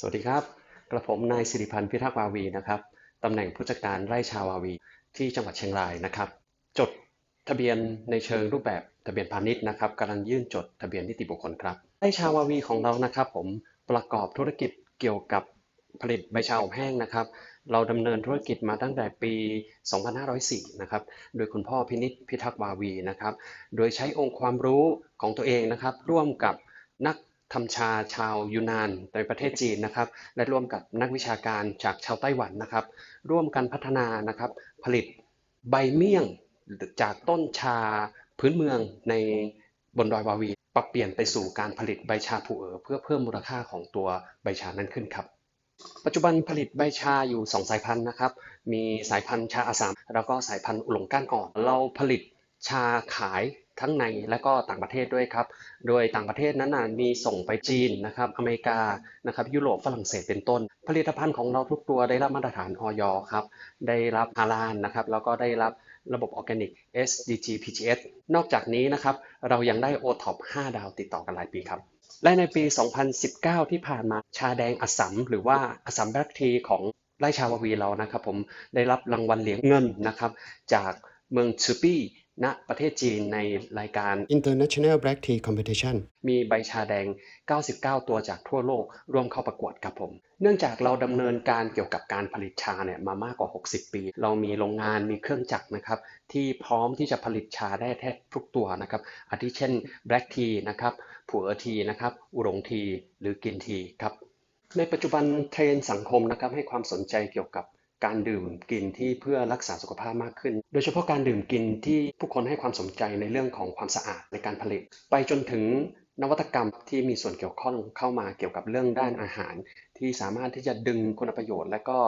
สวัสดีครับ กระผมนายสิริพันธ์พิทักษ์วาวีนะครับตำแหน่งผู้จัดการไร่ชาวาวีที่จังหวัดเชียงรายนะครับ จดทะเบียนในเชิงรูปแบบทะเบียนพาณิชย์นะครับกำลังยื่นจดทะเบียนนิติบุคคลครับไร่ชาวาวีของเรานะครับผมประกอบธุรกิจเกี่ยวกับผลิตใบชาอบแห้งนะครับ เราดำเนินธุรกิจมาตั้งแต่ปี 2504 นะครับ โดยคุณพ่อพินิจพิทักษ์วาวีนะครับ โดยใช้องค์ความรู้ของตัวเองนะครับ ร่วมกับนัก ทำชาชาวยูนานในประเทศจีนนะครับ และร่วมกับนักวิชาการจากชาวไต้หวันนะครับ ร่วมกันพัฒนานะครับ ผลิตใบเมี่ยงจากต้นชาพื้นเมืองในบนดอยวาวีปรับเปลี่ยนไปสู่การผลิตใบชาผูเอ๋อเพื่อเพิ่มมูลค่าของตัวใบชานั้นขึ้นครับ ปัจจุบันผลิตใบชาอยู่ 2 สายพันธุ์นะครับ มีสายพันธุ์ชาอาสามแล้วก็สายพันธุ์อุหลงก้านอ่อน เราผลิตชาขาย ทั้งในและก็ต่างประเทศด้วยครับ โดยต่างประเทศนั้นนะมีส่งไปจีนนะครับอเมริกานะครับยุโรปฝรั่งเศสเป็นต้น ผลิตภัณฑ์ของเราทุกตัวได้รับมาตรฐานออยครับได้รับฮาลาลนะครับแล้วก็ได้รับระบบออร์แกนิก SDG PGS นอกจากนี้นะครับเรายังได้ OTOP 5 ดาวติดต่อกันหลายปีครับและในปี 2019 ที่ผ่านมาชาแดงอัสสัมหรือว่าอัสสัมแบล็กทีของไร่ชาวาวีเรานะครับผมได้รับรางวัลเหรียญเงินนะครับจากเมืองซูปี้ ณประเทศจีนในรายการ International Black Tea Competition มีใบชาแดง 99 ตัวจากทั่วโลกร่วมเข้าประกวดครับผม เนื่องจากเราดำเนินการเกี่ยวกับการผลิตชาเนี่ยมามากกว่า 60 ปี เรามีโรงงานมีเครื่องจักรนะครับ ที่พร้อมที่จะผลิตชาได้แทบทุกตัวนะครับ อาทิเช่น Black Tea นะครับผัวทีนะครับอุหลงทีหรือกินทีครับในปัจจุบันเทรนด์สังคมนะครับให้ความสนใจเกี่ยวกับ การดื่มกินที่เพื่อรักษาสุขภาพมากขึ้น โดยเฉพาะการดื่มกินที่ผู้คนให้ความสนใจในเรื่องของความสะอาดในการผลิต ไปจนถึง นวัตกรรมที่มีส่วนเกี่ยวข้องเข้ามาเกี่ยวกับเรื่องด้านอาหาร ที่สามารถที่จะดึงคุณประโยชน์ และก็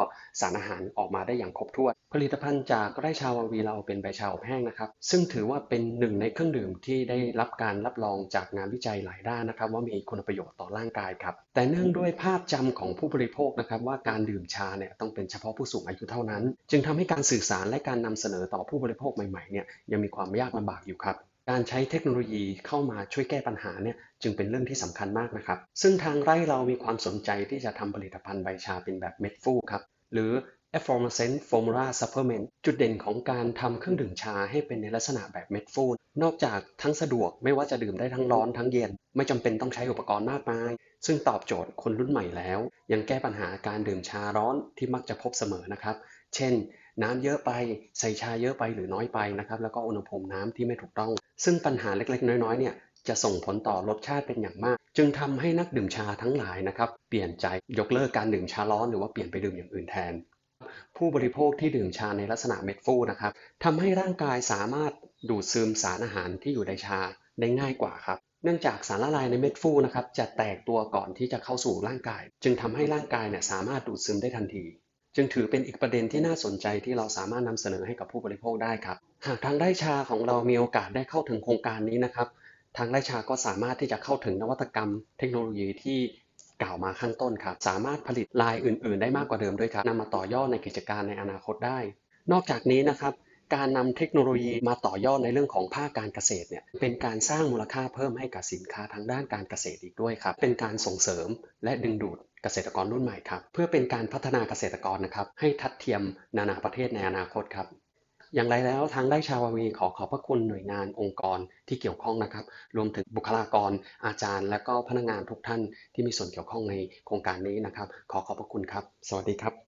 สารอาหารออกมาได้อย่างครบถ้วน ผลิตภัณฑ์จากไร่ชาววีเราเป็นใบชาอบแห้งนะครับ ซึ่งถือว่าเป็นหนึ่งในเครื่องดื่มที่ได้รับการรับรองจากงานวิจัยหลายด้านนะครับ ว่ามีคุณประโยชน์ต่อร่างกายครับ แต่เนื่องด้วยภาพจำของผู้บริโภคนะครับว่าการดื่มชาเนี่ยต้องเป็นเฉพาะผู้สูงอายุเท่านั้น จึงทำให้การสื่อสารและการนำเสนอต่อผู้บริโภคใหม่ๆเนี่ยยังมีความยากลำบากอยู่ครับ การใช้เทคโนโลยีเข้ามาช่วยแก้ปัญหาเนี่ยจึงเป็นเรื่องที่สำคัญมากนะครับ ซึ่งทางไร่เรามีความสนใจที่จะทำผลิตภัณฑ์ใบชาเป็นแบบเม็ดฟูครับ หรือ Effervescent Formula Supplement จุดเด่นของการทำเครื่องดื่มชาให้เป็นในลักษณะแบบเม็ดฟูนอกจากทั้งสะดวกไม่ว่าจะดื่มได้ทั้งร้อนทั้งเย็น ไม่จำเป็นต้องใช้อุปกรณ์มากมาย ซึ่งตอบโจทย์คนรุ่นใหม่แล้ว ยังแก้ปัญหาการดื่มชาร้อนที่มักจะพบเสมอนะครับ เช่น น้ำเยอะไปใส่ชาเยอะไปหรือน้อยไปนะครับแล้วก็อุณหภูมิน้ำที่ไม่ถูกต้อง ซึ่งปัญหาเล็กๆ น้อยๆเนี่ยจะส่งผลต่อรสชาติเป็นอย่างมาก จึงทำให้นักดื่มชาทั้งหลายนะครับเปลี่ยนใจยกเลิกการดื่มชาร้อนหรือว่าเปลี่ยนไปดื่มอย่างอื่นแทน ผู้บริโภคที่ดื่มชาในลักษณะเม็ดฟูนะครับทำให้ร่างกายสามารถดูดซึมสารอาหารที่อยู่ในชาได้ง่ายกว่าครับเนื่องจากสารละลายในเม็ดฟูนะครับจะแตกตัวก่อนที่จะเข้าสู่ร่างกาย จึงทำให้ร่างกายเนี่ยสามารถดูดซึมได้ทันที จึงถือเป็นอีกประเด็นที่น่าสนใจที่เราสามารถนำเสนอให้กับผู้บริโภคได้ครับ หากทางไร่ชาของเรามีโอกาสได้เข้าถึงโครงการนี้นะครับ ทางไร่ชาก็สามารถที่จะเข้าถึงนวัตกรรม เทคโนโลยีที่กล่าวมาข้างต้นครับ สามารถผลิตลายอื่น ๆ ได้มากกว่าเดิมด้วยครับนำมาต่อยอดในกิจการในอนาคตได้ นอกจากนี้นะครับ การนำเทคโนโลยีมาต่อยอดในเรื่องของภาคการเกษตรเนี่ยเป็นการสร้างมูลค่าเพิ่มให้กับสินค้าทางด้านการเกษตรอีกด้วยครับ เป็นการส่งเสริมและดึงดูดเกษตรกรรุ่นใหม่ครับ เพื่อเป็นการพัฒนาเกษตรกรนะครับ ให้ทัดเทียมนานาประเทศในอนาคตครับ อย่างไรแล้วทางไร่ชาวาวีขอขอบพระคุณหน่วยงานองค์กรที่เกี่ยวข้องนะครับ รวมถึงบุคลากร อาจารย์ และก็พนักงานทุกท่านที่มีส่วนเกี่ยวข้องในโครงการนี้นะครับ ขอขอบพระคุณครับ สวัสดีครับ